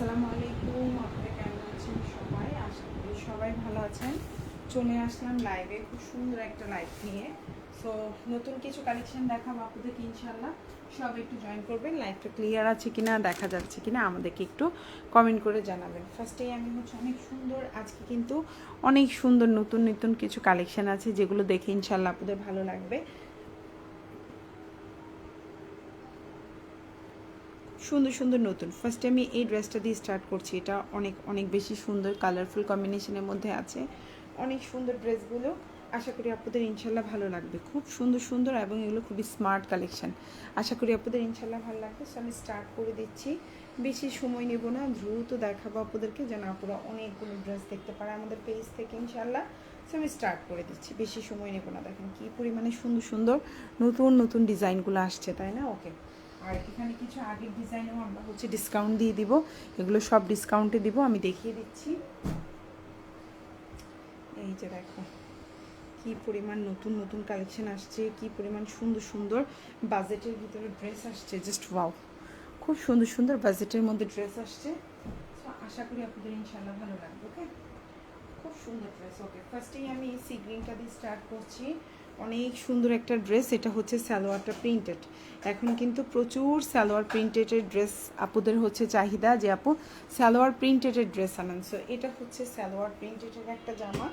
আসসালামু আলাইকুম, আপনারা কেমন আছেন সবাই? আশা করি সবাই ভালো আছেন। চলে আসলাম লাইভে খুব সুন্দর একটা লাইভ নিয়ে। সো নতুন কিছু কালেকশন দেখাবো আপনাদেরকে ইনশাল্লাহ সব একটু জয়েন করবেন লাইভটা ক্লিয়ার আছে কিনা, দেখা যাচ্ছে কিনা, আমাদেরকে একটু কমেন্ট করে জানাবেন। ফার্স্টেই আমি হচ্ছে অনেক সুন্দর, আজকে কিন্তু অনেক সুন্দর নতুন নতুন কিছু কালেকশন আছে, যেগুলো দেখে ইনশাল্লাহ আপনাদের ভালো লাগবে। সুন্দর সুন্দর নতুন। ফার্স্টে আমি এই ড্রেসটা দিয়ে স্টার্ট করছি। এটা অনেক অনেক বেশি সুন্দর কালারফুল কম্বিনেশনের মধ্যে আছে। অনেক সুন্দর ড্রেসগুলো আশা করি আপনাদের ইনশাল্লাহ ভালো লাগবে। খুব সুন্দর সুন্দর এবং এগুলো খুবই স্মার্ট কালেকশন আশা করি আপনাদের ইনশাল্লাহ ভালো লাগবে। সো আমি স্টার্ট করে দিচ্ছি। বেশি সময় নেব না। দ্রুত দেখাবো আপনাদেরকে যেন আপনারা অনেকগুলো ড্রেস দেখতে পারে আমাদের পেজ থেকে ইনশাল্লাহ সো আমি স্টার্ট করে দিচ্ছি। বেশি সময় নেব না। দেখেন কী পরিমাণে সুন্দর সুন্দর নতুন নতুন ডিজাইনগুলো আসছে, তাই না? ওকে আর এখানে কিছু আগের ডিজাইনেও আমরা হচ্ছে ডিসকাউন্ট দিয়ে দিব। এগুলো সব ডিসকাউন্টে দিব, আমি দেখিয়ে দিচ্ছি। এই যে দেখো, কি পরিমাণ নতুন নতুন কালেকশন আসছে, কি পরিমাণ সুন্দর সুন্দর বাজেটের ভিতরে ড্রেস আসছে জাস্ট ওয়াও খুব সুন্দর সুন্দর বাজেটের মধ্যে ড্রেস আসছে। আশা করি আপনাদের ইনশাল্লাহ ভালো লাগবে ওকে খুব সুন্দর ড্রেস ওকে ফার্স্টেই আমি সি গ্রিনটা দিয়ে স্টার্ট করছি। অনেক সুন্দর একটা ড্রেস এটা হচ্ছে সালোয়ারটা প্রিন্টেড এখন কিন্তু প্রচুর সালোয়ার প্রিন্টেডের ড্রেস আপুদের হচ্ছে চাহিদা যে আপু সালোয়ার প্রিন্টেডের ড্রেস আনান। সো এটা হচ্ছে সালোয়ার প্রিন্টেডের একটা জামা।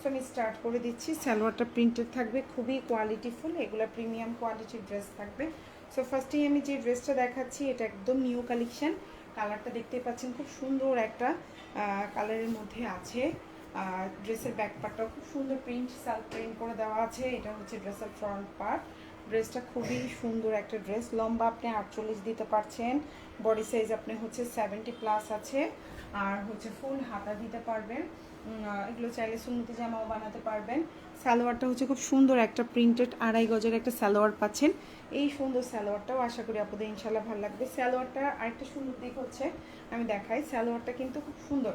সো আমি স্টার্ট করে দিচ্ছি। সালোয়ারটা প্রিন্টেড থাকবে, খুবই কোয়ালিটিফুল এগুলো প্রিমিয়াম কোয়ালিটির ড্রেস থাকবে। সো ফার্স্টেই আমি যে ড্রেসটা দেখাচ্ছি, এটা একদম নিউ কালেকশন কালারটা দেখতে পাচ্ছেন, খুব সুন্দর একটা কালারের মধ্যে আছে। আর ড্রেসের ব্যাক পার্টটাও খুব সুন্দর প্রিন্ট সেলফ প্রিন্ট করে দেওয়া আছে। এটা হচ্ছে ড্রেসের ফ্রন্ট পার্ট ড্রেসটা খুবই সুন্দর একটা ড্রেস লম্বা আপনি আটচল্লিশ দিতে পারছেন। বডি সাইজ আপনি হচ্ছে সেভেন্টি প্লাস আছে। আর হচ্ছে ফুল হাতা দিতে পারবেন। এগুলো চাইলে সুন্নতি জামাও বানাতে পারবেন। সালোয়ারটা হচ্ছে খুব সুন্দর একটা প্রিন্টেড আড়াই গজের একটা সালোয়ার পাচ্ছেন। এই সুন্দর সালোয়ারটাও আশা করি আপনাদের ইনশাল্লাহ ভালো লাগবে। সালোয়ারটা আরেকটা সুন্দর দিক হচ্ছে, আমি দেখাই। সালোয়ারটা কিন্তু খুব সুন্দর।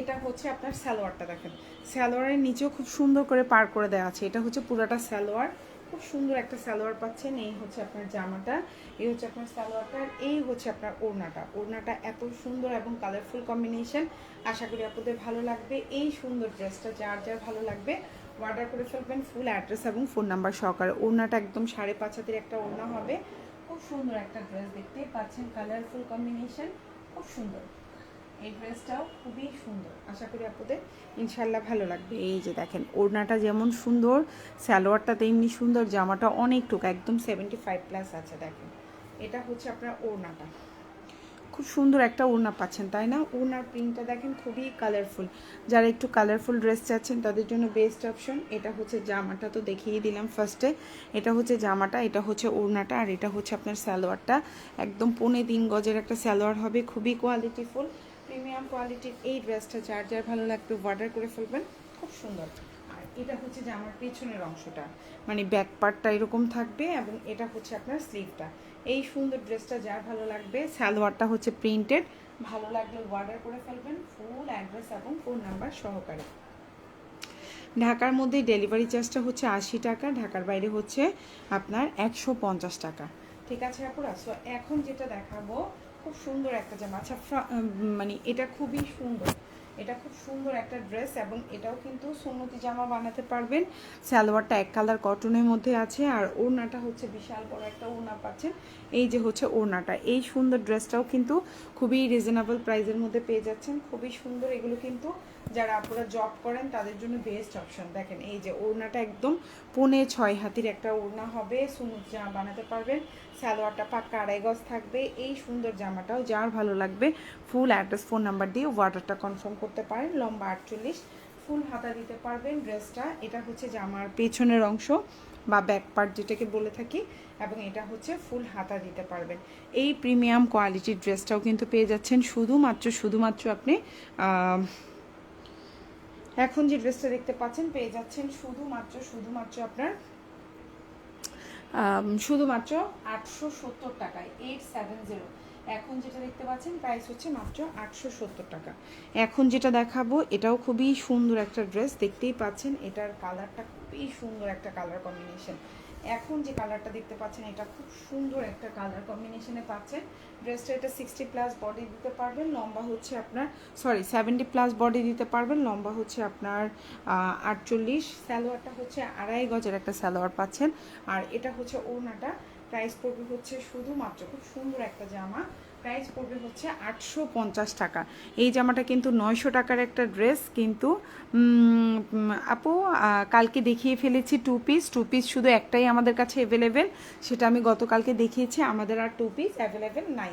এটা হচ্ছে আপনার সালোয়ারটা দেখেন। সালোয়ারের নিচেও খুব সুন্দর করে পার করে দেওয়া আছে। এটা হচ্ছে পুরোটা সালোয়ার। খুব সুন্দর একটা সালোয়ার পাচ্ছেন। এই হচ্ছে আপনার জামাটা। এই হচ্ছে আপনার সালোয়ারটা। আর এই হচ্ছে আপনার ওড়নাটা। ওড়নাটা এত সুন্দর এবং কালারফুল কম্বিনেশন আশা করি আপনাদের ভালো লাগবে। এই সুন্দর ড্রেসটা যার যার ভালো লাগবে অর্ডার করে ফেলবেন ফুল অ্যাড্রেস এবং ফোন নাম্বার সহকারে। ওড়নাটা একদম সাড়ে পাঁচ হাতের একটা ওড়না হবে। খুব সুন্দর একটা ড্রেস দেখতে পাচ্ছেন। কালারফুল কম্বিনেশন খুব সুন্দর। এই ড্রেসটাও খুবই সুন্দর। আশা করি আপনাদের ইনশাল্লাহ ভালো লাগবে। এই যে দেখেন, ওড়নাটা যেমন সুন্দর, সালোয়ারটা তেমনি সুন্দর, জামাটা অনেকটুক একদম সেভেন্টি ফাইভ প্লাস আছে দেখেন। এটা হচ্ছে আপনার ওড়নাটা। খুব সুন্দর একটা ওড়না পাচ্ছেন, তাই না? ওড়নার প্রিন্টটা দেখেন খুবই কালারফুল যারা একটু কালারফুল ড্রেস চাচ্ছেন, তাদের জন্য বেস্ট অপশন এটা হচ্ছে জামাটা তো দেখিয়ে দিলাম ফার্স্টে এটা হচ্ছে জামাটা, এটা হচ্ছে ওড়নাটা, আর এটা হচ্ছে আপনার সালোয়ারটা। একদম পৌনে তিন গজের একটা সালোয়ার হবে, খুবই কোয়ালিটিফুল প্রিমিয়াম কোয়ালিটির এই ড্রেসটা, যার যার ভালো লাগবে অর্ডার করে ফেলবেন। খুব সুন্দর। আর এটা হচ্ছে জামার পেছনের অংশটা মানে ব্যাক পার্টটা এরকম থাকবে এবং এটা হচ্ছে আপনার স্লিভটা এই সুন্দর ড্রেসটা যার ভালো লাগবে, সালোয়ারটা হচ্ছে প্রিন্টেড ভালো লাগলে অর্ডার করে ফেলবেন ফুল অ্যাড্রেস এবং ফোন নাম্বার সহকারে। ঢাকার মধ্যে ডেলিভারি চার্জটা হচ্ছে আশি টাকা, ঢাকার বাইরে হচ্ছে আপনার একশো পঞ্চাশ টাকা। ঠিক আছে, আপুরা? সো এখন যেটা দেখাবো, খুব সুন্দর একটা জামা। আচ্ছা মানে এটা খুবই সুন্দর। এটা খুব সুন্দর একটা ড্রেস এবং এটাও কিন্তু সুন্নতি জামা বানাতে পারবেন। সালোয়ারটা এক কালার কটনের মধ্যে আছে আর ওড়নাটা হচ্ছে বিশাল বড় একটা ওড়না পাচ্ছেন। এই যে হচ্ছে ওড়নাটা। এই সুন্দর ড্রেসটাও কিন্তু খুবই রিজনেবল প্রাইসের মধ্যে পেয়ে যাচ্ছেন। খুবই সুন্দর এগুলো কিন্তু যারা আপনারা জব করেন, তাদের জন্য বেস্ট অপশন দেখেন, এই যে ওড়নাটা একদম পনে ছয় হাতির একটা ওড়না হবে। সুন্দর জামা বানাতে পারবেন। সালোয়ারটা পাক্কা আড়াই গজ থাকবে। এই সুন্দর জামাটাও যার ভালো লাগবে ফুল অ্যাড্রেস ফোন নাম্বার দিয়ে অর্ডারটা কনফার্ম করতে পারেন। লম্বা আটচল্লিশ। ফুল হাতা দিতে পারবেন ড্রেসটা এটা হচ্ছে জামার পেছনের অংশ বা ব্যাক পার্ট যেটাকে বলে থাকি এবং এটা হচ্ছে ফুল হাতা দিতে পারবেন। এই প্রিমিয়াম কোয়ালিটির ড্রেসটাও কিন্তু পেয়ে যাচ্ছেন। শুধুমাত্র শুধুমাত্র আপনি এখন যে ড্রেসটা দেখতে পাচ্ছেন, পেয়ে যাচ্ছেন শুধুমাত্র শুধুমাত্র আপনার শুধুমাত্র আটশো সত্তর টাকায় এইট সেভেন জিরো এখন যেটা দেখতে পাচ্ছেন প্রাইস হচ্ছে মাত্র আটশো সত্তর টাকা। এখন যেটা দেখাবো, এটাও খুবই সুন্দর একটা ড্রেস দেখতেই পাচ্ছেন, এটার কালারটা খুবই সুন্দর একটা কালার কম্বিনেশন এখন যে কালারটা দেখতে পাচ্ছেন, এটা খুব সুন্দর একটা কালার কম্বিনেশনে পাচ্ছেন। ড্রেসটা এটা সিক্সটি প্লাস বডি দিতে পারবেন, লম্বা হচ্ছে আপনার সরি সেভেন্টি প্লাস বডি দিতে পারবেন, লম্বা হচ্ছে আপনার আটচল্লিশ। স্যালোয়ারটা হচ্ছে আড়াই গজের একটা স্যালোয়ার পাচ্ছেন। আর এটা হচ্ছে ওড়নাটা প্রাইস পড়বে হচ্ছে শুধুমাত্র, খুব সুন্দর একটা জামা। প্রাইস পড়বে হচ্ছে আটশো পঞ্চাশ টাকা। এই জামাটা কিন্তু নয়শো টাকার একটা ড্রেস কিন্তু আপু কালকে দেখিয়ে ফেলেছি টু পিস টু পিস শুধু একটাই আমাদের কাছে অ্যাভেলেবেল সেটা আমি গতকালকে দেখিয়েছি, আমাদের আর টু পিস অ্যাভেলেবেল নাই।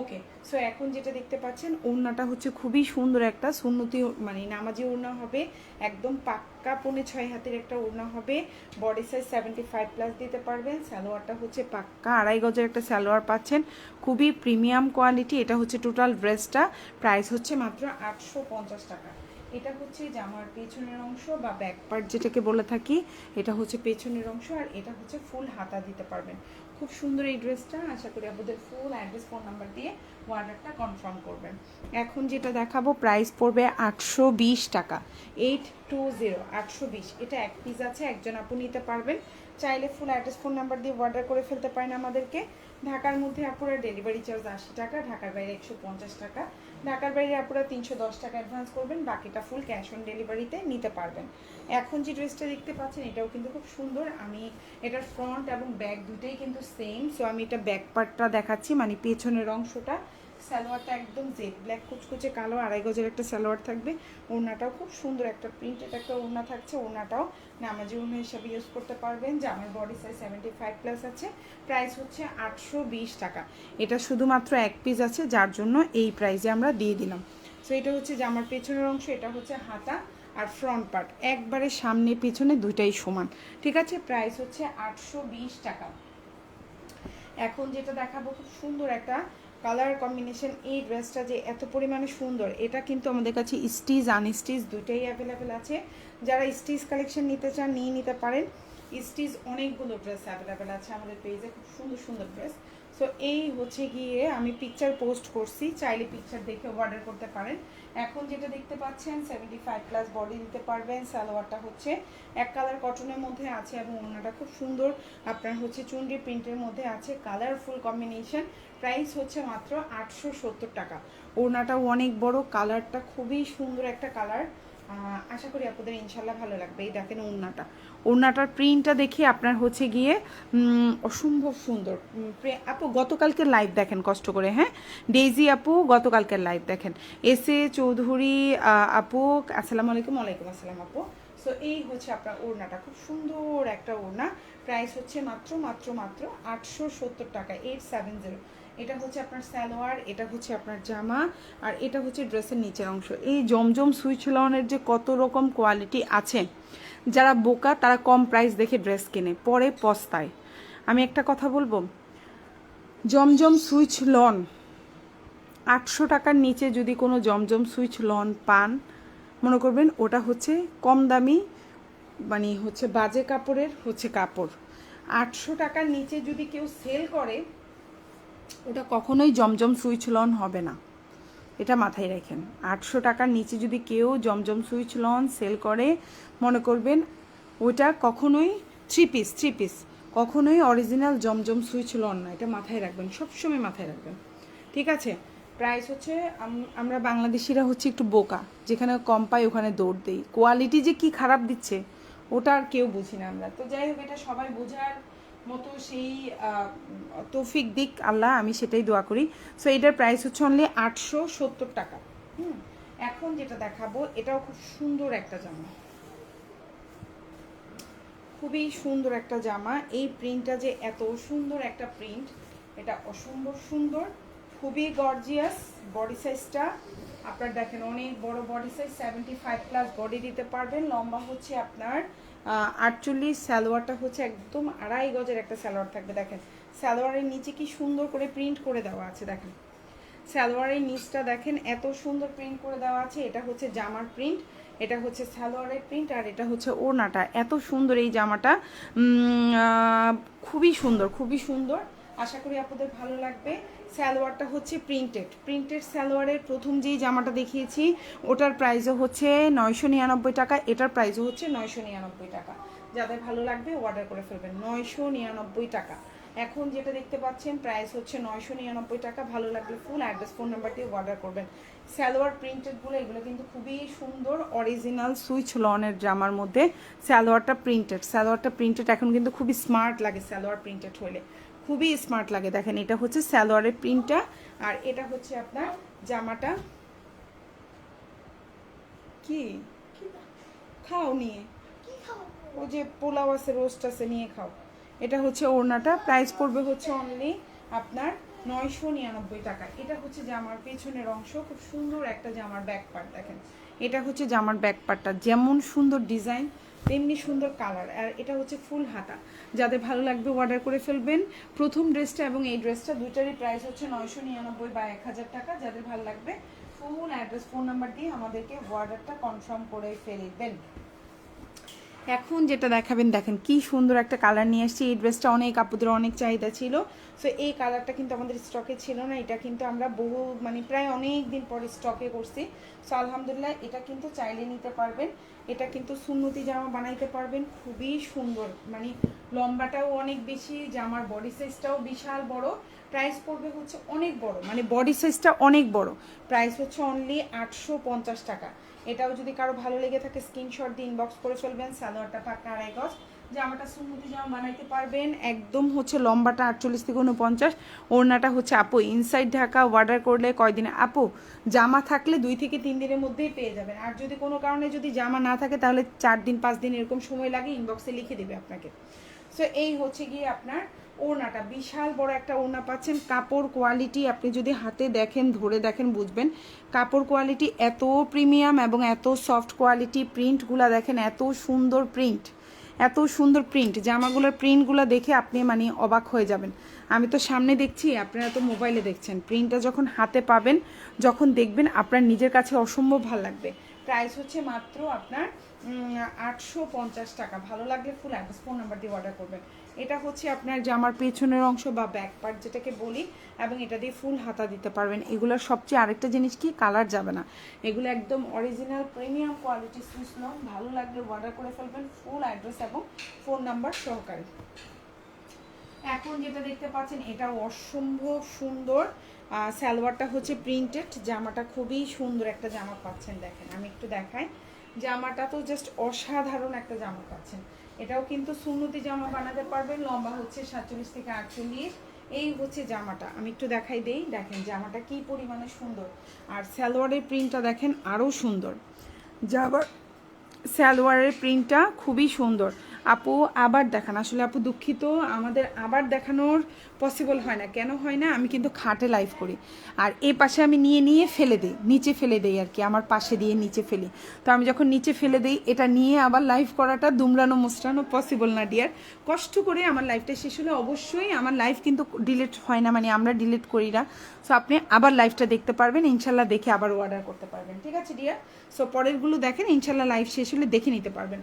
ওকে সো এখন যেটা দেখতে পাচ্ছেন, ওড়নাটা হচ্ছে খুবই সুন্দর একটা সুন্নতি মানে নামাজি ওড়না হবে। একদম পাক্কা পৌনে ছয় হাতের একটা ওড়না হবে। Body size seventy five plus দিতে পারবেন। সালোয়ারটা হচ্ছে পাক্কা, আড়াই গজের একটা সালোয়ার পাচ্ছেন। খুবই প্রিমিয়াম কোয়ালিটি এটা হচ্ছে টোটাল ড্রেসটা প্রাইস হচ্ছে মাত্র আটশো পঞ্চাশ টাকা। এটা হচ্ছে জামার পেছনের অংশ বা ব্যাক পার্ট যেটাকে বলে থাকি, এটা হচ্ছে পেছনের অংশ আর এটা হচ্ছে ফুল হাতা দিতে পারবেন। খুব সুন্দর এই ড্রেসটা। আশা করি আপনাদের ফুল অ্যাড্রেস ফোন নাম্বার দিয়ে অর্ডারটা কনফার্ম করবেন। এখন যেটা দেখাবো প্রাইস পড়বে আটশো বিশ টাকা। এইট টু জিরো আটশো বিশ। এটা এক পিস আছে, একজন আপনি নিতে পারবেন। চাইলে ফুল অ্যাড্রেস ফোন নাম্বার দিয়ে অর্ডার করে ফেলতে পারেন আমাদেরকে। ঢাকার মধ্যে আপনারা ডেলিভারি চার্জ আশি টাকা, ঢাকার বাইরে একশো পঞ্চাশ টাকা। ঢাকার বাইরে আপনারা তিনশো দশ টাকা অ্যাডভান্স করবেন, বাকিটা ফুল ক্যাশ অন ডেলিভারিতে নিতে পারবেন। এখন যে ড্রেসটা দেখতে পাচ্ছেন, এটাও কিন্তু খুব সুন্দর। আমি এটার ফ্রন্ট এবং ব্যাক দুটোই কিন্তু সেম সো আমি এটা ব্যাক পার্টটা দেখাচ্ছি মানে পেছনের অংশটা। সালোয়ারটা একদম জেড ব্ল্যাক কুচকুচে কালো, আড়াই গজের একটা সালোয়ার থাকবে। ওড়নাটাও খুব সুন্দর একটা প্রিন্টেড একটা ওড়না থাকছে। ওড়নাটাও নামাজি ওড়না হিসাবে ইউজ করতে পারবেন। যে আমার body size seventy five plus আছে। প্রাইস হচ্ছে আটশো বিশ টাকা। এটা শুধুমাত্র এক পিস আছে, যার জন্য এই প্রাইসে আমরা দিয়ে দিলাম। সো এটা হচ্ছে যে আমার পেছনের অংশ, এটা হচ্ছে হাতা আর ফ্রন্ট পার্ট একবারে সামনে, পিছনে দুইটাই সমান। ঠিক আছে? প্রাইস হচ্ছে আটশো বিশ টাকা। এখন যেটা দেখাবো, খুব সুন্দর একটা কালার কম্বিনেশন এই ড্রেসটা যে এত পরিমাণে সুন্দর, এটা কিন্তু আমাদের কাছে স্টিচ, আনস্টিচ দুইটাই অ্যাভেলেবেল আছে। যারা স্টিচ কালেকশন নিতে চান, নিয়ে নিতে পারেন। স্টিচ অনেকগুলো ড্রেস অ্যাভেলেবেল আছে আমাদের পেজে খুব সুন্দর সুন্দর ড্রেস সো এই হচ্ছে গিয়ে আমি পিকচার পোস্ট করছি, চাইলে পিকচার দেখে অর্ডার করতে পারেন। এখন যেটা দেখতে পাচ্ছেন সেভেন্টি ফাইভ প্লাস বডি দিতে পারবেন, সালোয়ারটা হচ্ছে এক কালার কটনের মধ্যে আছে এবং ওনাটা খুব সুন্দর। আপনার হচ্ছে চুনরি প্রিন্টের মধ্যে আছে কালারফুল কম্বিনেশন প্রাইস হচ্ছে মাত্র আটশো সত্তর টাকা। ওড়নাটাও অনেক বড় কালারটা খুবই সুন্দর একটা কালার আশা করি আপনাদের ইনশাল্লাহ ভালো লাগবে। এই দেখেন ওড়নাটা। ওড়নাটার প্রিন্টটা দেখে আপনার হচ্ছে গিয়ে অসম্ভব সুন্দর। আপু গতকালকে লাইভ দেখেন কষ্ট করে হ্যাঁ? ডেইজি আপু, গতকালকের লাইভ দেখেন। এস এ চৌধুরী আপু, আসসালামু আলাইকুম, ওয়ালাইকুম আসসালাম আপু। সো এই হচ্ছে আপনার ওড়নাটা। খুব সুন্দর একটা ওড়না। প্রাইস হচ্ছে মাত্র মাত্র মাত্র আটশো সত্তর টাকা এইট সেভেন জিরো এটা হচ্ছে আপনার সালোয়ার, এটা হচ্ছে আপনার জামা, আর এটা হচ্ছে ড্রেসের নিচের অংশ। এই জমজম সুইচ লনের যে কত রকম কোয়ালিটি আছে, যারা বোকা তারা কম প্রাইস দেখে ড্রেস কেনে, পরে পস্তায়। আমি একটা কথা বলব? জমজম সুইচ লন, আটশো টাকার নিচে যদি কোনো জমজম সুইচ লন পান, মনে করবেন ওটা হচ্ছে কম দামি মানে হচ্ছে বাজে কাপড়ের হচ্ছে কাপড়। আটশো টাকার নিচে যদি কেউ সেল করে ওটা কখনোই জমজম সুইচ লন হবে না। এটা মাথায় রাখেন। আটশো টাকার নিচে যদি কেউ জমজম সুইচ লন সেল করে, মনে করবেন ওটা কখনোই থ্রি পিস থ্রি পিস কখনোই অরিজিনাল জমজম সুইচ লন না। এটা মাথায় রাখবেন, সবসময় মাথায় রাখবেন। ঠিক আছে? প্রাইস হচ্ছে আমরা বাংলাদেশিরা হচ্ছে একটু বোকা, যেখানে কম পাই ওখানে দৌড় দেই। কোয়ালিটি যে কি খারাপ দিচ্ছে, ওটা আর কেউ বুঝি না আমরা। তো যাই হোক, এটা সবাই বোঝার মতো সেই তৌফিক দিক আল্লাহ, আমি সেটাই দোয়া করি। সো এটার প্রাইস হচ্ছে অনলি আটশো সত্তর টাকা। এখন যেটা দেখাবো, এটাও খুব সুন্দর একটা জামা। খুবই সুন্দর একটা জামা। এই প্রিন্টটা যে এত সুন্দর একটা প্রিন্ট এটা অসম্ভব সুন্দর। খুবই গর্জিয়াস বডি সাইজটা আপনার দেখেন, অনেক বড় body size seventy five plus body দিতে পারবেন। লম্বা হচ্ছে আপনার আটচল্লিশ সালোয়ারটা হচ্ছে একদম আড়াই গজের একটা সালোয়ার থাকবে, দেখেন। সালোয়ারের নিচে কি সুন্দর করে প্রিন্ট করে দেওয়া আছে, দেখেন। সালোয়ারের নিচটা দেখেন, এত সুন্দর প্রিন্ট করে দেওয়া আছে, এটা হচ্ছে জামার প্রিন্ট এটা হচ্ছে সালোয়ারের প্রিন্ট আর এটা হচ্ছে ওড়নাটা। এত সুন্দর এই জামাটা। খুবই সুন্দর খুবই সুন্দর। আশা করি আপনাদের ভালো লাগবে। সালোয়ারটা হচ্ছে প্রিন্টেড প্রিন্টেড সালোয়ারের প্রথম যেই জামাটা দেখিয়েছি, ওটার প্রাইসও হচ্ছে নয়শো নিরানব্বই টাকা, এটার প্রাইসও হচ্ছে নয়শো নিরানব্বই টাকা। যাদের ভালো লাগবে অর্ডার করে ফেলবেন, নয়শো নিরানব্বই টাকা। এখন যেটা দেখতে পাচ্ছেন প্রাইস হচ্ছে নয়শো নিরানব্বই টাকা। ভালো লাগলে ফুল অ্যাড্রেস ফোন নাম্বার দিয়ে অর্ডার করবেন। সালোয়ার প্রিন্টেডগুলো এগুলো কিন্তু খুবই সুন্দর অরিজিনাল সুইচ লনের জামার মধ্যে সালোয়ারটা প্রিন্টেড সালোয়ারটা প্রিন্টেড এখন কিন্তু খুবই স্মার্ট লাগে সালোয়ার প্রিন্টেড হলে। খুবই স্মার্ট লাগে। দেখেন, এটা হচ্ছে সালোয়ারের প্রিন্টটা আর এটা হচ্ছে আপনার জামাটা। কি? খাও নিয়ে। ও যে পোলাও আছে রোস্ট আছে, নিয়ে খাও। এটা হচ্ছে ওড়নাটা। প্রাইস পড়বে হচ্ছে অনলি আপনার নয়শো নিরানব্বই টাকা। এটা হচ্ছে জামার পেছনের অংশ। খুব সুন্দর একটা জামার ব্যাক পার্ট দেখেন। এটা হচ্ছে জামার ব্যাক পার্টটা যেমন সুন্দর ডিজাইন তেমনি সুন্দর কালার আর এটা হচ্ছে ফুল হাতা। যাদের ভালো লাগবে অর্ডার করে ফেলবেন। প্রথম ড্রেসটা এবং এই ড্রেসটা দুইটারই প্রাইস হচ্ছে নয়শো নিরানব্বই বা এক হাজার টাকা। যাদের ভালো লাগবে ফুল অ্যাড্রেস ফোন নাম্বার দিয়ে আমাদেরকে অর্ডারটা কনফার্ম করে ফেলবেন। এখন যেটা দেখাবেন, দেখেন কি সুন্দর একটা কালার নিয়ে আসছি এই ড্রেসটা অনেক আপুদের অনেক চাহিদা ছিল। সো এই কালারটা কিন্তু আমাদের স্টকে ছিল না। এটা কিন্তু আমরা বহু মানে প্রায় অনেক দিন পরে স্টকে করছি। সো আলহামদুলিল্লাহ এটা কিন্তু চাইলে নিতে পারবেন। এটা কিন্তু সুন্নতি জামা বানাইতে পারবেন। খুবই সুন্দর। মানে লম্বাটাও অনেক বেশি, জামার বডি সাইজটাও বিশাল বড়। প্রাইস পড়বে হচ্ছে অনেক বড়। মানে বডি সাইজটা অনেক বড়। প্রাইস হচ্ছে অনলি আটশো পঞ্চাশ টাকা। এটাও যদি কারও ভালো লেগে থাকে স্ক্রিনশট দিয়ে ইনবক্স করে চলবেন সালোয়ারটা পাক্কা আড়াই গজ। জামাটা সুন্দর জামা বানাইতে পারবেন, একদম হচ্ছে লম্বাটা আটচল্লিশ থেকে উনপঞ্চাশ ওড়নাটা হচ্ছে আপু ইনসাইড ঢাকা অর্ডার করলে কয়দিনে, আপু, জামা থাকলে দুই থেকে তিন দিনের মধ্যেই পেয়ে যাবেন। আর যদি কোনো কারণে যদি জামা না থাকে, তাহলে চার দিন, পাঁচ দিন এরকম সময় লাগে ইনবক্সে লিখে দেবে আপনাকে। সো এই হচ্ছে গিয়ে আপনার ওড়নাটা, বিশাল বড় একটা ওড়না পাচ্ছেন। কাপড় কোয়ালিটি আপনি যদি হাতে দেখেন, ধরে দেখেন, বুঝবেন। কাপড় কোয়ালিটি এত প্রিমিয়াম এবং এত সফট কোয়ালিটি প্রিন্টগুলো দেখেন, এত সুন্দর প্রিন্ট এত সুন্দর প্রিন্ট জামাগুলোর প্রিন্টগুলো দেখে আপনি মানে অবাক হয়ে যাবেন। আমি তো সামনে দেখছি, আপনারা তো মোবাইলে দেখছেন। প্রিন্টটা যখন হাতে পাবেন, যখন দেখবেন, আপনার নিজের কাছে অসম্ভব ভালো লাগবে। প্রাইস হচ্ছে মাত্র আপনার আটশো পঞ্চাশ টাকা। ভালো লাগলে ফুল অ্যাড্রেস ফোন নাম্বার দিয়ে অর্ডার করবেন। এটা হচ্ছে আপনার জামার পেছনের অংশ বা ব্যাক পার্ট যেটাকে বলি, এবং এটা দিয়ে ফুল হাতা দিতে পারবেন। এগুলোর সবচেয়ে আরেকটা জিনিস কি কালার যাবে না। এগুলো একদম অরিজিনাল প্রিমিয়াম কোয়ালিটি সুইসলম ভালো লাগলে অর্ডার করে ফেলবেন ফুল অ্যাড্রেস এবং ফোন নাম্বার সহকারে। এখন যেটা দেখতে পাচ্ছেন, এটা অসম্ভব সুন্দর। সালোয়ারটা হচ্ছে প্রিন্টেড জামাটা খুবই সুন্দর একটা জামা পাচ্ছেন, দেখেন। আমি একটু দেখাই। জামাটা তো জাস্ট অসাধারণ একটা জামা পাচ্ছেন। এটাও কিন্তু সুন্নতি জামা বানাতে পারবেন, লম্বা হচ্ছে সাতচল্লিশ থেকে আটচল্লিশ। এই হচ্ছে জামাটা, আমি একটু দেখাই দেই, দেখেন জামাটা কি পরিমাণে সুন্দর। আর স্যালোয়ারের প্রিন্টটা দেখেন আরও সুন্দর। জামার স্যালোয়ারের প্রিন্টটা খুবই সুন্দর। আপু আবার দেখান। আসলে আপু দুঃখিত, আমাদের আবার দেখানোর পসিবল হয় না। কেন হয় না? আমি কিন্তু খাটে লাইভ করি। আর এই পাশে আমি নিয়ে নিয়ে ফেলে দিই, নিচে ফেলে দিই আর কি, আমার পাশে দিয়ে নিচে ফেলি। তো আমি যখন নিচে ফেলে দিই, এটা নিয়ে আবার লাইভ করাটা দুমড়ানো মুসড়ানো পসিবল না ডিয়ার কষ্ট করে আমার লাইফটা শেষ হলে অবশ্যই আমার লাইফ কিন্তু ডিলিট হয় না মানে আমরা ডিলিট করি না। সো আপনি আবার লাইভটা দেখতে পারবেন, ইনশাল্লাহ দেখে আবার অর্ডার করতে পারবেন। ঠিক আছে ডিয়ার সো পরেরগুলো দেখেন, ইনশাল্লাহ লাইভ শেষ হলে দেখে নিতে পারবেন।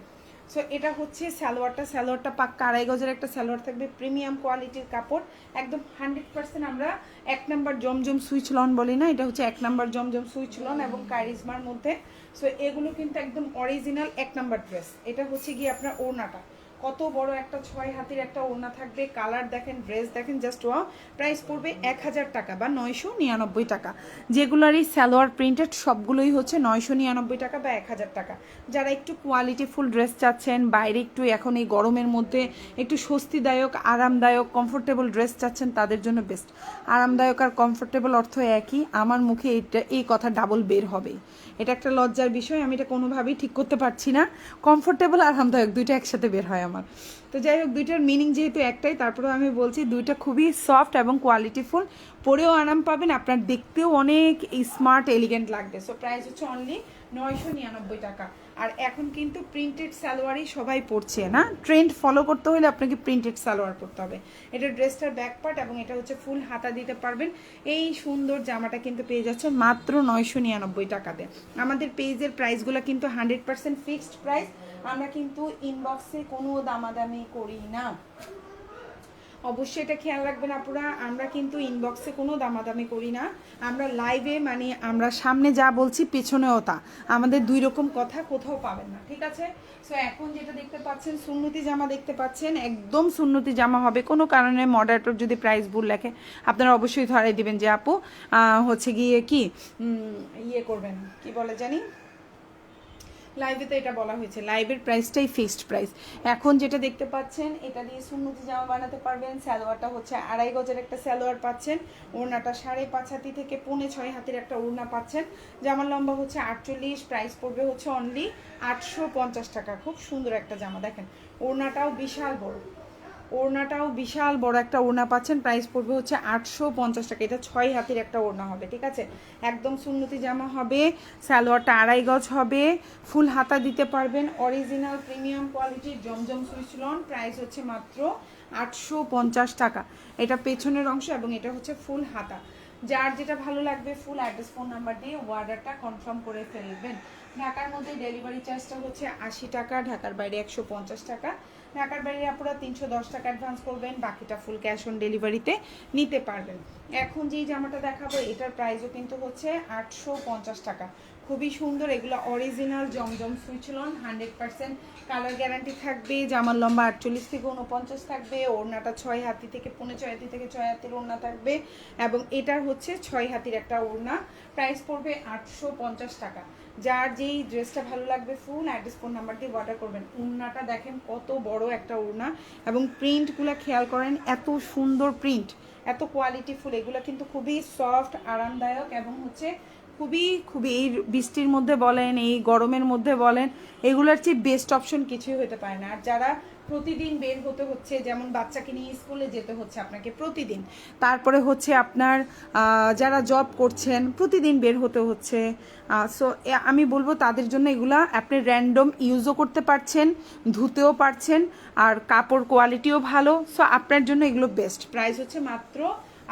সো এটা হচ্ছে স্যালোয়ারটা স্যালোয়ারটা পাক্কা আড়াই গজের একটা স্যালোয়ার থাকবে প্রিমিয়াম কোয়ালিটির কাপড়। একদম হান্ড্রেড পার্সেন্ট আমরা এক নাম্বার জমজম সুইচ লন বলি না, এটা হচ্ছে এক নাম্বার জমজম সুইচ লন এবং কারিজমার মধ্যে। সো এগুলো কিন্তু একদম অরিজিনাল এক নাম্বার ড্রেস এটা হচ্ছে গিয়ে আপনার ওড়নাটা। কত বড় একটা ছয় হাতির একটা ওড়না থাকবে কালার দেখেন ড্রেস দেখেন জাস্ট ওয়া প্রাইস পড়বে এক হাজার টাকা বা নয়শো নিরানব্বই টাকা। যেগুলোরই সালোয়ার প্রিন্টেড সবগুলোই হচ্ছে নয়শো নিরানব্বই টাকা বা এক হাজার টাকা। যারা একটু কোয়ালিটিফুল ড্রেস চাচ্ছেন, বাইরে একটু এখন এই গরমের মধ্যে একটু স্বস্তিদায়ক, আরামদায়ক কমফোর্টেবল ড্রেস চাচ্ছেন, তাদের জন্য বেস্ট আরামদায়ক আর কমফোর্টেবল অর্থ একই, আমার মুখে এটা, এই কথা ডাবল বের হবে এটা একটা লজ্জার বিষয়, আমি এটা কোনোভাবেই ঠিক করতে পারছি না। কমফোর্টেবল আরামদায়ক, দুইটা একসাথে বের হয় আমার। তো যাই হোক, দুইটার মিনিং যেহেতু একটাই, তারপরেও আমি বলছি দুইটা খুবই সফট এবং কোয়ালিটিফুল পরেও আরাম পাবেন, আপনার দেখতেও অনেক স্মার্ট এলিগেন্ট লাগবে। সো প্রাইস হচ্ছে অনলি নয়শো নিরানব্বই টাকা। আর এখন কিন্তু প্রিন্টেড সালোয়ারই সবাই পরছে, না? ট্রেন্ড ফলো করতে হলে আপনাকে প্রিন্টেড সালোয়ার পরতে হবে। এটা ড্রেসটার ব্যাক পার্ট এবং এটা হচ্ছে ফুল হাতা দিতে পারবেন। এই সুন্দর জামাটা কিন্তু পেয়ে যাচ্ছে মাত্র নয়শো নিরানব্বই টাকাতে। আমাদের পেজের প্রাইসগুলো কিন্তু হান্ড্রেড পার্সেন্ট ফিক্সড প্রাইস আমরা কিন্তু ইনবক্সে কোনো দামাদামি করি না। অবশ্যই এটা খেয়াল রাখবেন আপুরা, আমরা কিন্তু ইনবক্সে কোনো দামাদামি করি না। আমরা লাইভে মানে আমরা সামনে যা বলছি পেছনেও তা। আমাদের দুই রকম কথা কোথাও পাবেন না, ঠিক আছে? সো এখন যেটা দেখতে পাচ্ছেন, সুন্নতি জামা দেখতে পাচ্ছেন, একদম সুন্নতি জামা হবে। কোনো কারণে মডারেটর যদি প্রাইস ভুল লেখে আপনারা অবশ্যই ধরাই দিবেন যে আপু হচ্ছে গিয়ে কি ইয়ে করবেন, কি বলে জানি? লাইভে তো এটা বলা হয়েছে। লাইভের প্রাইসটাই ফিক্সড প্রাইস এখন যেটা দেখতে পাচ্ছেন, এটা দিয়ে সুন্নতি জামা বানাতে পারবেন। স্যালোয়ারটা হচ্ছে আড়াই গজের একটা স্যালোয়ার পাচ্ছেন। ওড়নাটা সাড়ে পাঁচ হাতি থেকে পৌনে ছয় হাতের একটা ওড়না পাচ্ছেন। জামার লম্বা হচ্ছে আটচল্লিশ প্রাইস পড়বে হচ্ছে অনলি আটশো পঞ্চাশ টাকা। খুব সুন্দর একটা জামা। দেখেন, ওড়নাটাও বিশাল বড়। ওড়নাটাও বিশাল বড় একটা ওড়না পাচ্ছেন। প্রাইস পড়বে হচ্ছে আটশো পঞ্চাশ টাকা। এটা ছয় হাতের একটা ওড়না হবে, ঠিক আছে? একদম সুন্নতি জামা হবে, সালোয়ারটা আড়াই গজ হবে, ফুল হাতা দিতে পারবেন অরিজিনাল প্রিমিয়াম কোয়ালিটির জমজম সুইচলন প্রাইস হচ্ছে মাত্র আটশো পঞ্চাশ টাকা। এটা পেছনের অংশ এবং এটা হচ্ছে ফুল হাতা। যার যেটা ভালো লাগবে ফুল অ্যাড্রেস ফোন নাম্বার দিয়ে অর্ডারটা কনফার্ম করে ফেলবেন। ঢাকার মধ্যে ডেলিভারি চার্জটা হচ্ছে আশি টাকা, ঢাকার বাইরে একশো পঞ্চাশ টাকা। ঢাকার বাইরে আপনারা তিনশো দশ টাকা অ্যাডভান্স করবেন, বাকিটা ফুল ক্যাশ অন ডেলিভারিতে নিতে পারবেন। এখন যেই জামাটা দেখাবো, এটার প্রাইসও কিন্তু হচ্ছে আটশো পঞ্চাশ টাকা। খুবই সুন্দর, এগুলো original Zamzam Swiss lawn hundred percent colour guarantee থাকবে, জামার লম্বা আটচল্লিশ থেকে উনপঞ্চাশ থাকবে, ওড়নাটা ছয় হাতি থেকে, পৌনে ছয় হাতি থেকে ছয় হাতির ওড়না থাকবে, এবং এটার হচ্ছে ছয় হাতির একটা ওড়না। প্রাইস পড়বে আটশো পঞ্চাশ টাকা। যার যেই ড্রেসটা ভালো লাগবে ফুল, অ্যাড্রেস ফোন নাম্বার দিয়ে অর্ডার করবেন। উড়নাটা দেখেন কত বড় একটা উড়না এবং প্রিন্টগুলো খেয়াল করেন, এত সুন্দর প্রিন্ট এত কোয়ালিটিফুল এগুলো কিন্তু খুবই সফট আরামদায়ক এবং হচ্ছে খুবই খুবই এই বৃষ্টির মধ্যে বলেন, এই গরমের মধ্যে বলেন, এগুলোর চেয়ে বেস্ট অপশন কিছুই হতে পারে না। আর যারা প্রতিদিন বের হতে হচ্ছে, যেমন বাচ্চাকে নিয়ে স্কুলে যেতে হচ্ছে আপনাকে প্রতিদিন। তারপরে হচ্ছে আপনার যারা জব করছেন, প্রতিদিন বের হতে হচ্ছে। সো আমি বলব তাদের জন্য এগুলা আপনি র্যান্ডম ইউজও করতে পারছেন, ধুতেও পারছেন, আর কাপড় কোয়ালিটিও ভালো। সো আপনার জন্য এগুলো বেস্ট প্রাইস হচ্ছে মাত্র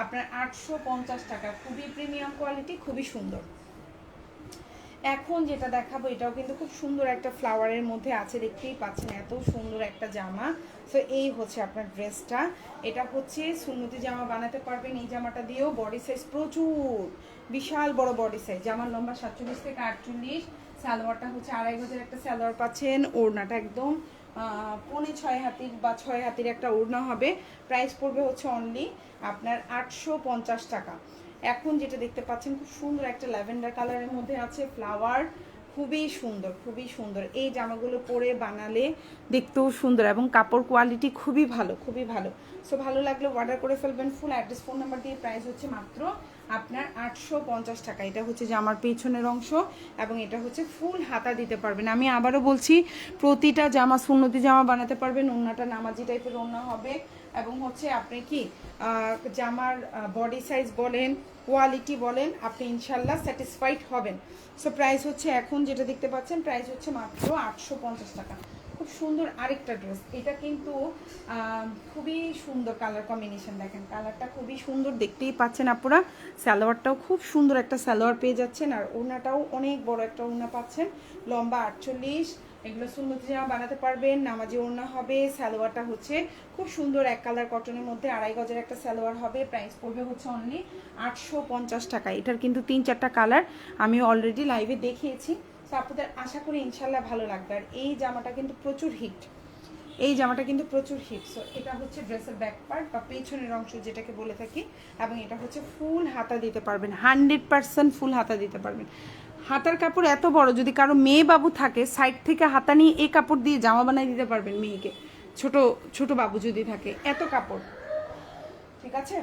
আপনার আটশো পঞ্চাশ টাকা। খুবই প্রিমিয়াম কোয়ালিটি খুবই সুন্দর। এখন যেটা দেখাবো, এটাও কিন্তু খুব সুন্দর একটা ফ্লাওয়ারের মধ্যে আছে, দেখতেই পাচ্ছেন এত সুন্দর একটা জামা। সো এই হচ্ছে আপনার ড্রেসটা এটা হচ্ছে সুন্নতি জামা বানাতে পারবেন এই জামাটা দিয়েও। বডি সাইজ প্রচুর। বিশাল বড় বডি সাইজ জামার লম্বা সাতচল্লিশ থেকে আটচল্লিশ। সালোয়ারটা হচ্ছে আড়াই গজের একটা সালোয়ার পাচ্ছেন। ওড়নাটা একদম পৌনে ছয় হাতির বা ছয় হাতির একটা ওড়না হবে। প্রাইস পড়বে হচ্ছে অনলি আপনার আটশো পঞ্চাশ টাকা। এখন যেটা দেখতে পাচ্ছেন, খুব সুন্দর একটা ল্যাভেন্ডার কালারের মধ্যে আছে ফ্লাওয়ার। খুবই সুন্দর খুবই সুন্দর। এই জামাগুলো পরে বানালে দেখতেও সুন্দর এবং কাপড় কোয়ালিটি খুবই ভালো খুবই ভালো। সো ভালো লাগলে অর্ডার করে ফেলবেন। ফুল অ্যাড্রেস ফোন নাম্বার দিয়ে প্রাইস হচ্ছে মাত্র আপনার আটশো পঞ্চাশ টাকা। এটা হচ্ছে জামার পেছনের অংশ এবং এটা হচ্ছে ফুল হাতা দিতে পারবেন। আমি আবারও বলছি, প্রতিটা জামা সুন্নতি জামা বানাতে পারবেন ওড়নাটা নামাজি টাইপের ওড়না হবে এবং হচ্ছে আপনি কি জামার বডি সাইজ বলেন কোয়ালিটি বলেন, আপনি ইনশাল্লাহ স্যাটিসফাইড হবেন। সো প্রাইস হচ্ছে এখন যেটা দেখতে পাচ্ছেন প্রাইস হচ্ছে মাত্র আটশো পঞ্চাশ টাকা। খুব সুন্দর আরেকটা ড্রেস। এটা কিন্তু খুবই সুন্দর কালার কম্বিনেশন দেখেন। কালারটা খুবই সুন্দর দেখতেই পাচ্ছেন আপনারা সালোয়ারটাও খুব সুন্দর একটা সালোয়ার পেয়ে যাচ্ছেন। আর ওড়নাটাও অনেক বড় একটা ওড়না পাচ্ছেন। লম্বা আটচল্লিশ। এগুলো সুন্নতি জামা বানাতে পারবেন। নামাজি ওড়না হবে। সালোয়ারটা হচ্ছে খুব সুন্দর এক কালার কটনের মধ্যে আড়াই গজের একটা সালোয়ার হবে। প্রাইস পড়বে হচ্ছে অনলি আটশো পঞ্চাশ টাকা। এটার কিন্তু তিন চারটা কালার আমি অলরেডি লাইভে দেখিয়েছি। তো আপনাদের আশা করি ইনশাল্লাহ ভালো লাগবে। আর এই জামাটা কিন্তু প্রচুর হিট এই জামাটা কিন্তু প্রচুর হিট সো এটা হচ্ছে ড্রেসের ব্যাক পার্ট বা পেছনের অংশ যেটাকে বলে থাকি, এবং এটা হচ্ছে ফুল হাতা দিতে পারবেন। হান্ড্রেড পার্সেন্ট ফুল হাতা দিতে পারবেন। হাতার কাপড় এত বড়, যদি কারও মেয়ে বাবু থাকে সাইড থেকে হাতা নিয়ে এই কাপড় দিয়ে জামা বানিয়ে দিতে পারবেন মেয়েকে। ছোট ছোট বাবু যদি থাকে, এত কাপড়। ঠিক আছে?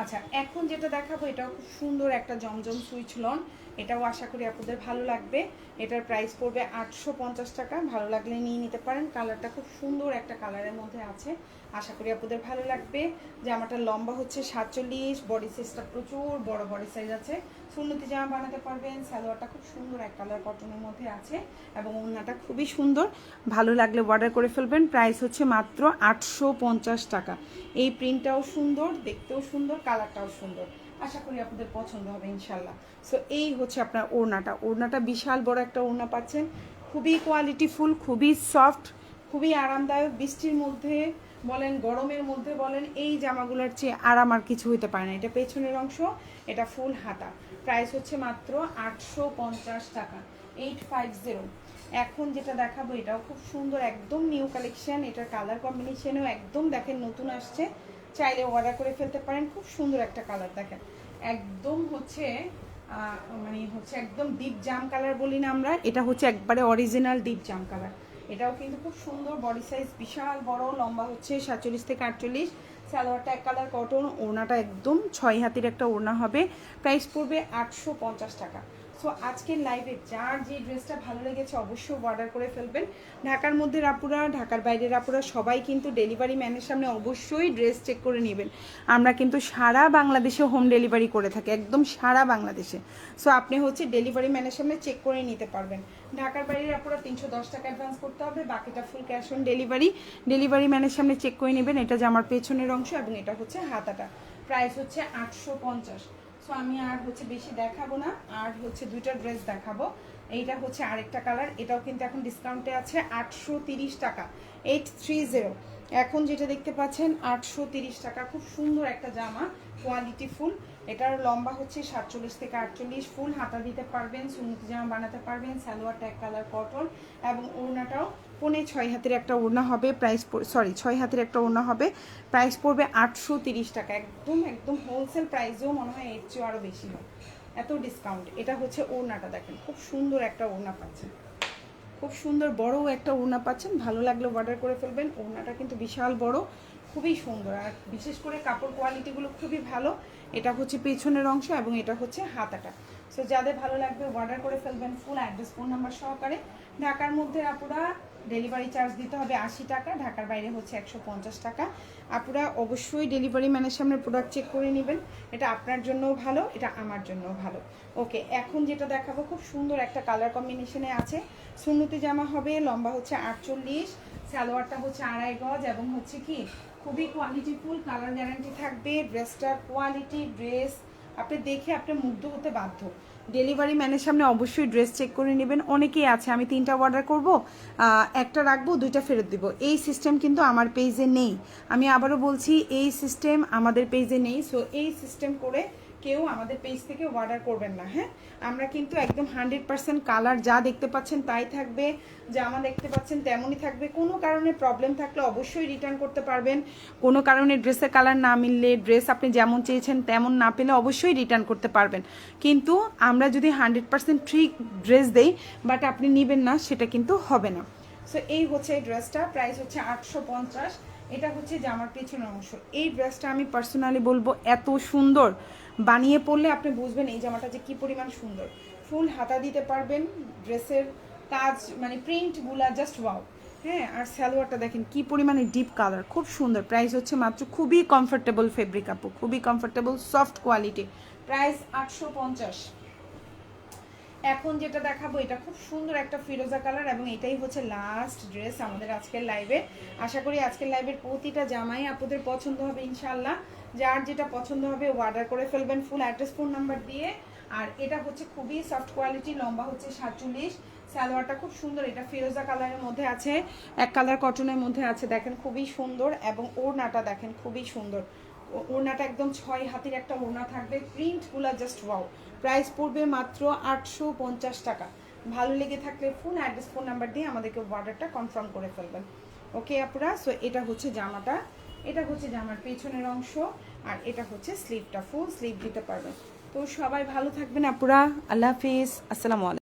আচ্ছা এখন যেটা দেখাবো, এটাও খুব সুন্দর একটা জমজম সুইচ লন। এটাও আশা করি আপনাদের ভালো লাগবে। এটার প্রাইস পড়বে আটশো পঞ্চাশ টাকা। ভালো লাগলে নিয়ে নিতে পারেন। কালারটা খুব সুন্দর একটা কালারের মধ্যে আছে। আশা করি আপনাদের ভালো লাগবে। জামাটা লম্বা হচ্ছে সাতচল্লিশ বডি সাইজটা প্রচুর, বড় বডি সাইজ আছে। সুন্নতি জামা বানাতে পারবেন, সালোয়ারটা খুব সুন্দর এক কালার কটনের মধ্যে আছে এবং ওড়নাটা খুবই সুন্দর। ভালো লাগলে অর্ডার করে ফেলবেন প্রাইস হচ্ছে মাত্র আটশো পঞ্চাশ টাকা। এই প্রিন্টটাও সুন্দর, দেখতেও সুন্দর কালারটাও সুন্দর। আশা করি আপনাদের পছন্দ হবে ইনশাল্লাহ সো এই হচ্ছে আপনার ওড়নাটা। ওড়নাটা বিশাল বড় একটা ওড়না পাচ্ছেন। খুবই কোয়ালিটিফুল খুবই সফট খুবই আরামদায়ক। বৃষ্টির মধ্যে বলেন, গরমের মধ্যে বলেন, এই জামাগুলোর চেয়ে আরাম আর কিছু হতে পারে না। এটা পেছনের অংশ, এটা ফুল হাতা। প্রাইস হচ্ছে মাত্র আটশো পঞ্চাশ টাকা, এইট ফাইভ জিরো। এখন যেটা দেখাবো, এটাও খুব সুন্দর, একদম নিউ কালেকশন। এটার কালার কম্বিনেশনও একদম দেখেন, নতুন আসছে। চাইলে অর্ডার করে ফেলতে পারেন, খুব সুন্দর একটা কালার দেখেন। একদম হচ্ছে মানে হচ্ছে একদম ডিপ জাম কালার বলি না আমরা, এটা হচ্ছে একবারে অরিজিনাল ডিপ জাম কালার এটাও কিন্তু খুব সুন্দর বডি সাইজ বিশাল বড়, লম্বা হচ্ছে সাতচল্লিশ থেকে আটচল্লিশ। সালোয়ারটা এক কালার কটন ওড়নাটা একদম ছয় হাতির একটা ওড়না হবে। প্রাইস পড়বে আটশো পঞ্চাশ টাকা। সো আজকের লাইভে যার যে ড্রেসটা ভালো লেগেছে অবশ্যই অর্ডার করে ফেলবেন। ঢাকার মধ্যে রাপুরা, ঢাকার বাইরের রাপুরা, সবাই কিন্তু ডেলিভারি ম্যানের সামনে অবশ্যই ড্রেস চেক করে নেবেন। আমরা কিন্তু সারা বাংলাদেশে হোম ডেলিভারি করে থাকি, একদম সারা বাংলাদেশে। সো আপনি হচ্ছে ডেলিভারি ম্যানের সামনে চেক করে নিতে পারবেন। ঢাকার বাইরের আপনারা তিনশো দশ টাকা অ্যাডভান্স করতে হবে, বাকিটা full cash on delivery delivery ম্যানের সামনে চেক করে নেবেন, এটা যে আমার পেছনের অংশ এবং এটা হচ্ছে হাতাটা। প্রাইস হচ্ছে আটশো পঞ্চাশ। সো আমি আর হচ্ছে বেশি দেখাবো না। আর হচ্ছে দুইটা ড্রেস দেখাবো। এইটা হচ্ছে আরেকটা কালার এটাও কিন্তু এখন ডিসকাউন্টে আছে আটশো টাকা। এইট থ্রি জিরো এখন যেটা দেখতে পাচ্ছেন, আটশো টাকা। খুব সুন্দর একটা জামা। কোয়ালিটি ফুল এটার লম্বা হচ্ছে সাতচল্লিশ থেকে আটচল্লিশ। ফুল হাতা দিতে পারবেন, সুন্নতি জামা বানাতে পারবেন, সালোয়ার, ট্যাগ, কালার, কটন এবং ওড়নাটাও পনে ছয় হাতের একটা ওড়না হবে প্রাইস সরি ছয় হাতের একটা ওড়না হবে। প্রাইস পড়বে আটশো তিরিশ টাকা। একদম একদম হোলসেল প্রাইসেও মনে হয় এর চেয়েও আরও বেশি হয় এত ডিসকাউন্ট এটা হচ্ছে ওড়নাটা দেখেন, খুব সুন্দর একটা ওড়না পাচ্ছেন। খুব সুন্দর বড় একটা ওড়না পাচ্ছেন। ভালো লাগলে অর্ডার করে ফেলবেন। ওড়নাটা কিন্তু বিশাল বড়। খুবই সুন্দর। আর বিশেষ করে কাপড় কোয়ালিটিগুলো খুবই ভালো। এটা হচ্ছে পেছনের অংশ এবং এটা হচ্ছে হাতাটা। সো যাদের ভালো লাগবে অর্ডার করে ফেলবেন ফুল অ্যাড্রেস ফোন নাম্বার সহকারে। ঢাকার মধ্যে আপুরা ডেলিভারি চার্জ দিতে হবে আশি টাকা, ঢাকার বাইরে হচ্ছে একশো পঞ্চাশ টাকা। আপুরা অবশ্যই ডেলিভারি ম্যানের সামনে প্রোডাক্ট চেক করে নেবেন। এটা আপনার জন্যও ভালো, এটা আমার জন্যও ভালো। ওকে এখন যেটা দেখাবো, খুব সুন্দর একটা কালার কম্বিনেশনে আছে। সুন্নতি জামা হবে, লম্বা হচ্ছে আটচল্লিশ, সালোয়ারটা হচ্ছে আড়াই গজ এবং হচ্ছে কি খুবই কোয়ালিটিফুল কালার গ্যারান্টি থাকবে ড্রেসটার কোয়ালিটি ড্রেস আপনি দেখে আপনি মুগ্ধ হতে বাধ্য। ডেলিভারি ম্যানের সামনে অবশ্যই ড্রেস চেক করে নেবেন, অনেকেই আছে, আমি তিনটা অর্ডার করব একটা রাখব, দুইটা ফেরত দিব। এই সিস্টেম কিন্তু আমার পেজে নেই। আমি আবারও বলছি, এই সিস্টেম আমাদের পেজে নেই সো এই সিস্টেম করে কেউ আমাদের পেজ থেকে অর্ডার করবেন না হ্যাঁ? আমরা কিন্তু একদম হান্ড্রেড পার্সেন্ট কালার যা দেখতে পাচ্ছেন তাই থাকবে, জামা দেখতে পাচ্ছেন তেমনই থাকবে। কোনো কারণে প্রবলেম থাকলে অবশ্যই রিটার্ন করতে পারবেন। কোনো কারণে ড্রেসের কালার না মিললে ড্রেস আপনি যেমন চেয়েছেন তেমন না পেলে অবশ্যই রিটার্ন করতে পারবেন। কিন্তু আমরা যদি হান্ড্রেড পার্সেন্ট ঠিক ড্রেস দেই বাট আপনি নেবেন না, সেটা কিন্তু হবে না। সো এই হচ্ছে এই ড্রেসটা প্রাইস হচ্ছে আটশো পঞ্চাশ। এটা হচ্ছে জামার পেছনের অংশ। এই ড্রেসটা আমি পার্সোনালি বলব, এত সুন্দর। বানিয়ে পরলে আপনি বুঝবেন এই জামাটা যে কি পরিমাণ সুন্দর। ফুল হাতা দিতে পারবেন, ড্রেসের কাজ মানে প্রিন্টগুলা জাস্ট ওয়াও হ্যাঁ আর সালোয়ারটা দেখেন কি পরিমাণে ডিপ কালার খুব সুন্দর। প্রাইস হচ্ছে মাত্র খুবই কমফোর্টেবল ফেব্রিক আপু, খুবই কমফোর্টেবল সফট কোয়ালিটি প্রাইস আটশো পঞ্চাশ। এখন যেটা দেখাবো, এটা খুব সুন্দর একটা ফিরোজা কালার এবং এটাই হচ্ছে লাস্ট ড্রেস আমাদের আজকের লাইভে আশা করি আজকের লাইভের প্রতিটা জামাই আপনাদের পছন্দ হবে ইনশাল্লাহ যার যেটা পছন্দ হবে অর্ডার করে ফেলবেন ফুল অ্যাড্রেস ফোন নাম্বার দিয়ে। আর এটা হচ্ছে খুবই সফট কোয়ালিটি লম্বা হচ্ছে সাতচল্লিশ। সালোয়ারটা খুব সুন্দর, এটা ফিরোজা কালারের মধ্যে আছে। এক কালার কটনের মধ্যে আছে, দেখেন খুবই সুন্দর। এবং ওড়নাটা দেখেন খুবই সুন্দর। ওড়নাটা একদম ছয় হাতির একটা ওড়না থাকবে। প্রিন্টগুলো জাস্ট ওয়াও প্রাইস পড়বে মাত্র আটশো পঞ্চাশ টাকা। ভালো লেগে থাকলে ফোন অ্যাড্রেস ফোন নাম্বার দিয়ে আমাদেরকে অর্ডারটা কনফার্ম করে ফেলবেন। ওকে আপুরা? সো এটা হচ্ছে জামাটা। এটা হচ্ছে জামার পেছনের অংশ আর এটা হচ্ছে স্লিভটা ফুল স্লিপ দিতে পারবেন তো সবাই ভালো থাকবেন আপুরা। আল্লাহ হাফিজ। আসসালামু আলাইকুম।